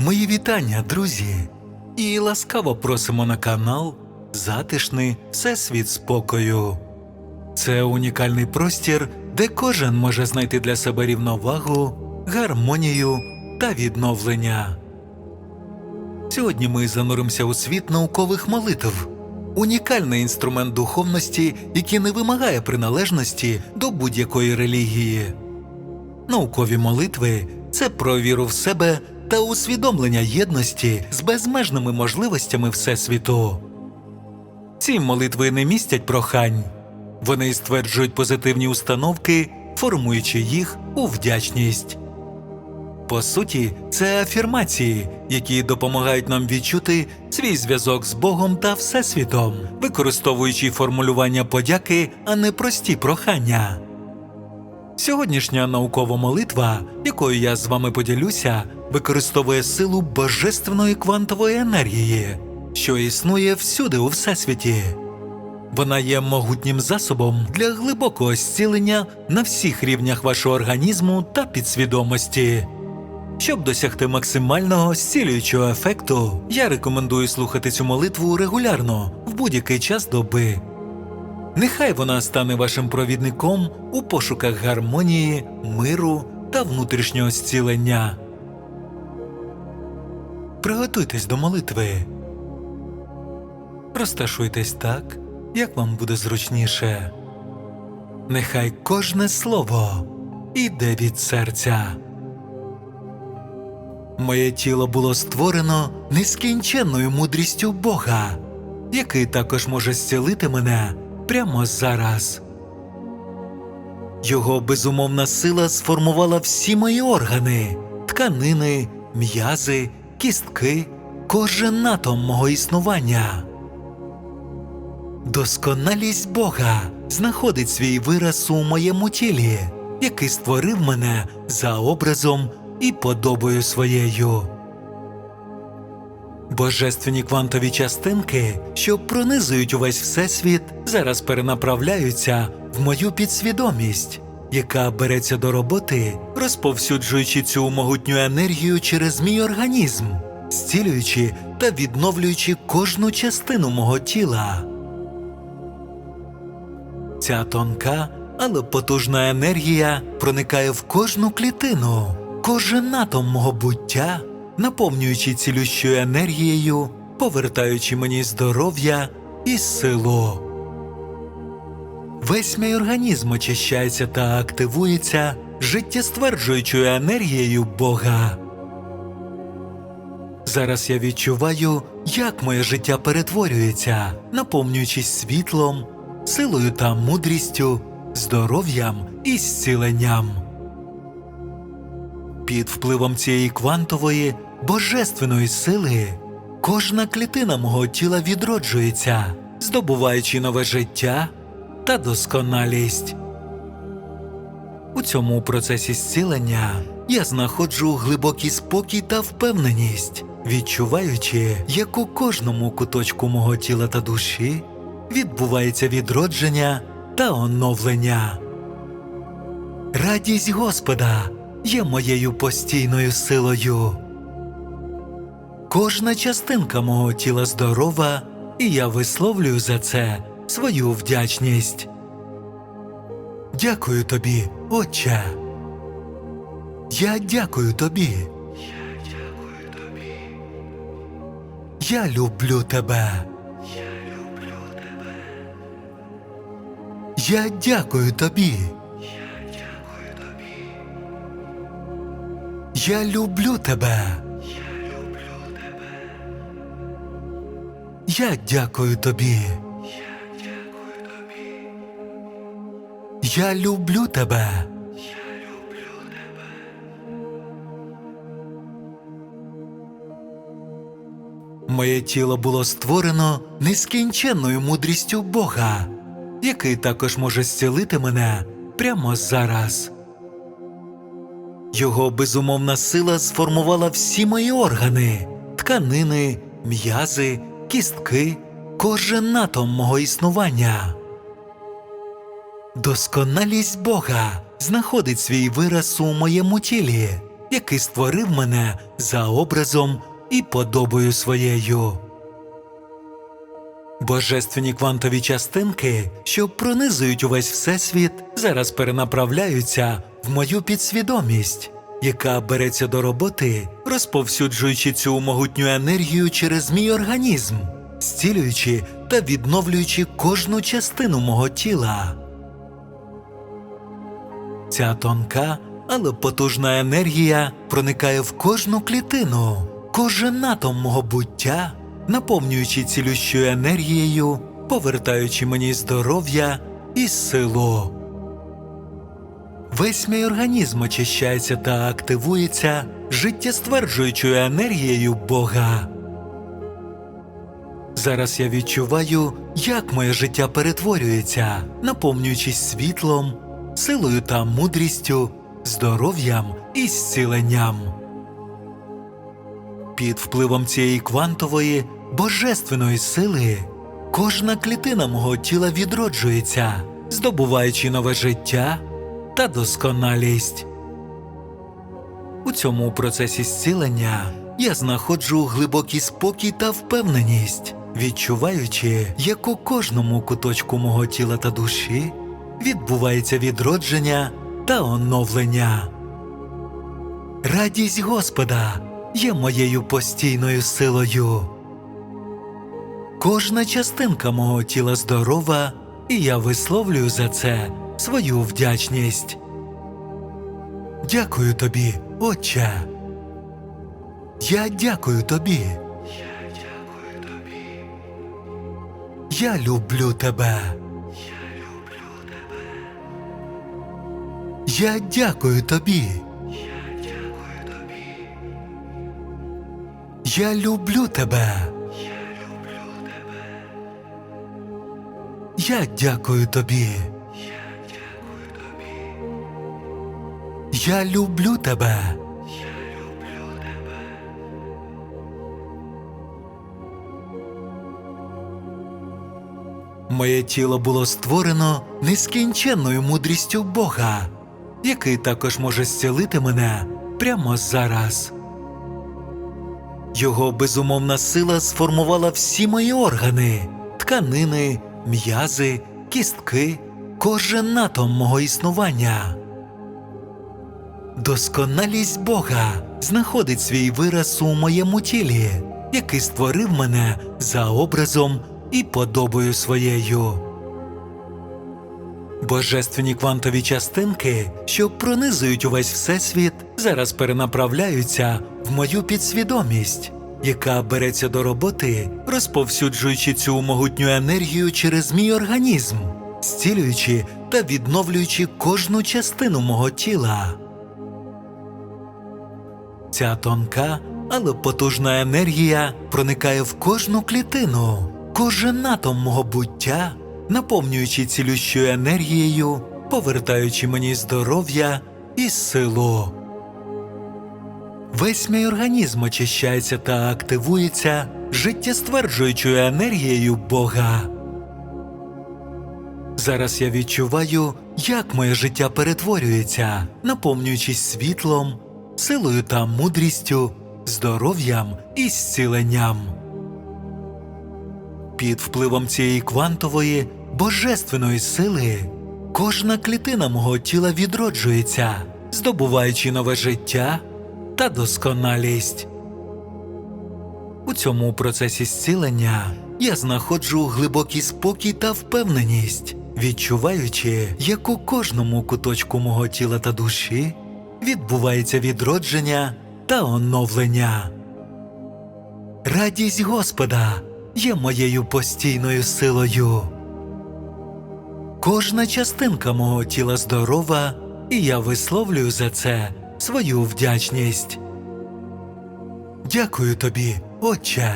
Мої вітання, друзі, і ласкаво просимо на канал Затишний Всесвіт спокою. Це унікальний простір, де кожен може знайти для себе рівновагу, гармонію та відновлення. Сьогодні ми зануримося у світ наукових молитв, унікальний інструмент духовності, який не вимагає приналежності до будь-якої релігії. Наукові молитви це про віру в себе та усвідомлення єдності з безмежними можливостями Всесвіту. Ці молитви не містять прохань, вони стверджують позитивні установки, формуючи їх у вдячність. По суті, це афірмації, які допомагають нам відчути свій зв'язок з Богом та Всесвітом, використовуючи формулювання подяки, а не прості прохання. Сьогоднішня наукова молитва, якою я з вами поділюся, використовує силу божественної квантової енергії, що існує всюди у всесвіті. Вона є могутнім засобом для глибокого зцілення на всіх рівнях вашого організму та підсвідомості. Щоб досягти максимального зцілюючого ефекту, я рекомендую слухати цю молитву регулярно в будь-який час доби. Нехай вона стане вашим провідником у пошуках гармонії, миру та внутрішнього зцілення. Приготуйтесь до молитви. Розташуйтесь так, як вам буде зручніше. Нехай кожне слово іде від серця. Моє тіло було створено нескінченною мудрістю Бога, який також може зцілити мене прямо зараз. Його безумовна сила сформувала всі мої органи, тканини, м'язи, кістки, кожен атом мого існування. Досконалість Бога знаходить свій вираз у моєму тілі, який створив мене за образом і подобою своєю. Божественні квантові частинки, що пронизують увесь всесвіт, зараз перенаправляються в мою підсвідомість, яка береться до роботи, розповсюджуючи цю могутню енергію через мій організм, зцілюючи та відновлюючи кожну частину мого тіла. Ця тонка, але потужна енергія проникає в кожну клітину, кожен атом мого буття, наповнюючи цілющою енергією, повертаючи мені здоров'я і силу. Весь мій організм очищається та активується життєстверджуючою енергією Бога. Зараз я відчуваю, як моє життя перетворюється, наповнюючись світлом, силою та мудрістю, здоров'ям і зціленням. Під впливом цієї квантової божественної сили кожна клітина мого тіла відроджується, здобуваючи нове життя та досконалість. У цьому процесі зцілення я знаходжу глибокий спокій та впевненість, відчуваючи, як у кожному куточку мого тіла та душі відбувається відродження та оновлення. Радість Господа є моєю постійною силою. Кожна частинка мого тіла здорова, і я висловлюю за це свою вдячність. Дякую тобі, Отче. Я дякую тобі. Я дякую тобі. Я люблю тебе. Я люблю тебе. Я дякую тобі. Я люблю тебе. Я дякую тобі. Я люблю тебе. Моє тіло було створено нескінченною мудрістю Бога, який також може зцілити мене прямо зараз. Його безумовна сила сформувала всі мої органи, тканини, м'язи, кістки, кожен атом мого існування. Досконалість Бога знаходить свій вираз у моєму тілі, який створив мене за образом і подобою своєю. Божественні квантові частинки, що пронизують увесь всесвіт, зараз перенаправляються в мою підсвідомість, яка береться до роботи, розповсюджуючи цю могутню енергію через мій організм, зцілюючи та відновлюючи кожну частину мого тіла. Ця тонка, але потужна енергія проникає в кожну клітину, кожен атом мого буття, наповнюючи цілющою енергією, повертаючи мені здоров'я і силу. Весь мій організм очищається та активується життєстверджуючою енергією Бога. Зараз я відчуваю, як моє життя перетворюється, наповнюючись світлом, силою та мудрістю, здоров'ям і зціленням. Під впливом цієї квантової божественної сили кожна клітина мого тіла відроджується, здобуваючи нове життя та досконалість. У цьому процесі зцілення я знаходжу глибокий спокій та впевненість, відчуваючи, як у кожному куточку мого тіла та душі відбувається відродження та оновлення. Радість Господа є моєю постійною силою. Кожна частинка мого тіла здорова, і я висловлюю за це свою вдячність. Дякую тобі, Отче. Я дякую тобі. Я люблю тебе. Я дякую тобі. Я дякую тобі. Я люблю тебе. Я дякую тобі. Я люблю тебе. Моє тіло було створено нескінченною мудрістю Бога, який також може зцілити мене прямо зараз. Його безумовна сила сформувала всі мої органи, тканини, м'язи, кістки, кожен атом мого існування. Досконалість Бога знаходить свій вираз у моєму тілі, який створив мене за образом і подобою своєю. Божественні квантові частинки, що пронизують увесь всесвіт, зараз перенаправляються в мою підсвідомість, яка береться до роботи, розповсюджуючи цю могутню енергію через мій організм, зцілюючи та відновлюючи кожну частину мого тіла. Ця тонка, але потужна енергія проникає в кожну клітину, кожен атом мого буття, наповнюючи цілющою енергією, повертаючи мені здоров'я і силу. Весь мій організм очищається та активується життєстверджуючою енергією Бога. Зараз я відчуваю, як моє життя перетворюється, наповнюючись світлом, силою та мудрістю, здоров'ям і зціленням. Під впливом цієї квантової божественної сили кожна клітина мого тіла відроджується, здобуваючи нове життя та досконалість. У цьому процесі зцілення я знаходжу глибокий спокій та впевненість, відчуваючи, як у кожному куточку мого тіла та душі відбувається відродження та оновлення. Радість Господа є моєю постійною силою. Кожна частинка мого тіла здорова, і я висловлюю за це свою вдячність. Дякую тобі, Отче.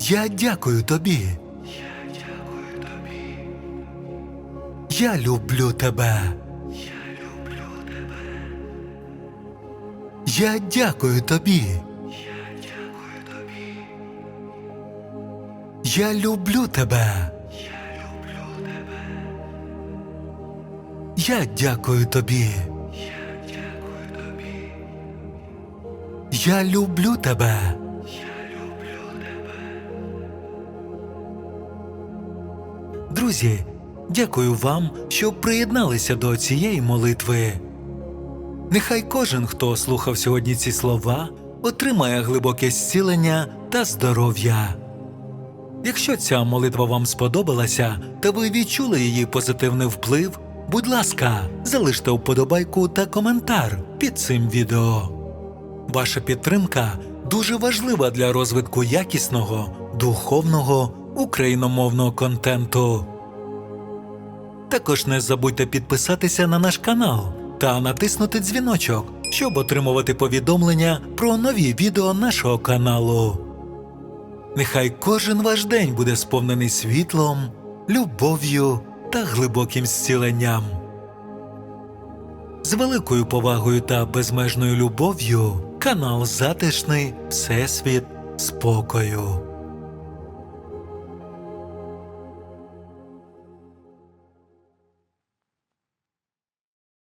Я дякую тобі. Я люблю тебе. Я дякую тобі. Я люблю тебе. Я дякую тобі. Я люблю тебе. Друзі, дякую вам, що приєдналися до цієї молитви. Нехай кожен, хто слухав сьогодні ці слова, отримає глибоке зцілення та здоров'я. Якщо ця молитва вам сподобалася та ви відчули її позитивний вплив, будь ласка, залиште вподобайку та коментар під цим відео. Ваша підтримка дуже важлива для розвитку якісного, духовного, україномовного контенту. Також не забудьте підписатися на наш канал та натиснути дзвіночок, щоб отримувати повідомлення про нові відео нашого каналу. Нехай кожен ваш день буде сповнений світлом, любов'ю та глибоким зціленням. З великою повагою та безмежною любов'ю канал Затишний Всесвіт Спокою.